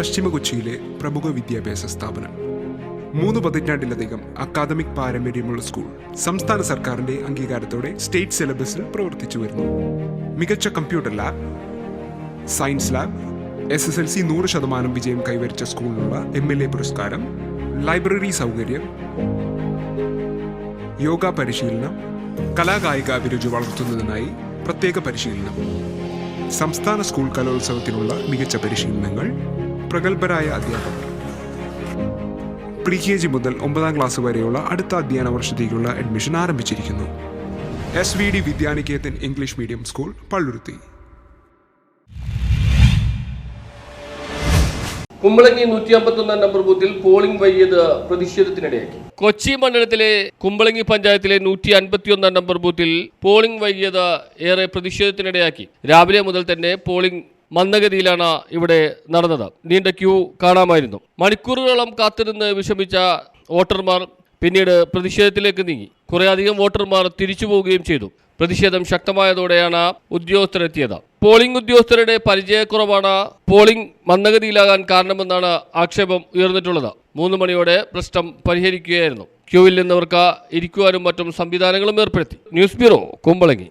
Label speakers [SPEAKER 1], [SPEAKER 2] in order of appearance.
[SPEAKER 1] പശ്ചിമ കൊച്ചിയിലെ പ്രമുഖ വിദ്യാഭ്യാസ സ്ഥാപനം. മൂന്ന് പതിറ്റാണ്ടിലധികം അക്കാദമിക് പാരമ്പര്യമുള്ള സ്കൂൾ സംസ്ഥാന സർക്കാരിന്റെ അംഗീകാരത്തോടെ സ്റ്റേറ്റ് സിലബസിൽ പ്രവർത്തിച്ചു വരുന്നു. മികച്ച computer lab science lab S S L C നൂറ് ശതമാനം വിജയം കൈവരിച്ച സ്കൂളിനുള്ള എം എൽ എ പുരസ്കാരം ലൈബ്രറി സൗകര്യം യോഗ പരിശീലനം കലാകായിക അഭിരുചി വളർത്തുന്നതിനായി പ്രത്യേക പരിശീലനം. സംസ്ഥാന സ്കൂൾ കലോത്സവത്തിനുള്ള മികച്ച പരിശീലനങ്ങൾ പ്രഗത്ഭരായ അധ്യാപകർ. പ്രീ കെ ജി മുതൽ ഒമ്പതാം ക്ലാസ് വരെയുള്ള അടുത്ത അധ്യയന വർഷത്തേക്കുള്ള അഡ്മിഷൻ ആരംഭിച്ചിരിക്കുന്നു. S V D Vidyanikethan English medium school Palluruthy.
[SPEAKER 2] Kumbalangi നൂറ്റി അമ്പത്തൊന്നാം നമ്പർ ബൂത്തിൽ പോളിംഗ് വൈകിയത് പ്രതിഷേധത്തിനിടയാക്കി. കൊച്ചി മണ്ഡലത്തിലെ കുമ്പളങ്ങി പഞ്ചായത്തിലെ നൂറ്റി അൻപത്തിയൊന്നാം നമ്പർ ബൂത്തിൽ പോളിംഗ് വൈകിയത് ഏറെ പ്രതിഷേധത്തിനിടയാക്കി. രാവിലെ മുതൽ തന്നെ പോളിംഗ് മന്ദഗതിയിലാണ് ഇവിടെ നടന്നത്. നീണ്ട ക്യൂ കാണാമായിരുന്നു. മണിക്കൂറുകളോളം കാത്തിരുന്ന് വിഷമിച്ച വോട്ടർമാർ പിന്നീട് പ്രതിഷേധത്തിലേക്ക് നീങ്ങി. കുറേയധികം വോട്ടർമാർ തിരിച്ചു പോവുകയും ചെയ്തു. പ്രതിഷേധം ശക്തമായതോടെയാണ് ഉദ്യോഗസ്ഥരെത്തിയത്. പോളിംഗ് ഉദ്യോഗസ്ഥരുടെ പരിചയക്കുറവാണ് പോളിംഗ് മന്ദഗതിയിലാകാൻ കാരണമെന്നാണ് ആക്ഷേപം ഉയർന്നിട്ടുള്ളത്. മൂന്ന് മണിയോടെ പ്രശ്നം പരിഹരിക്കുകയായിരുന്നു. ക്യൂവിൽ നിന്നവർക്ക് ഇരിക്കുവാനും മറ്റും സംവിധാനങ്ങളും ഏർപ്പെടുത്തി. News bureau Kumbalangi.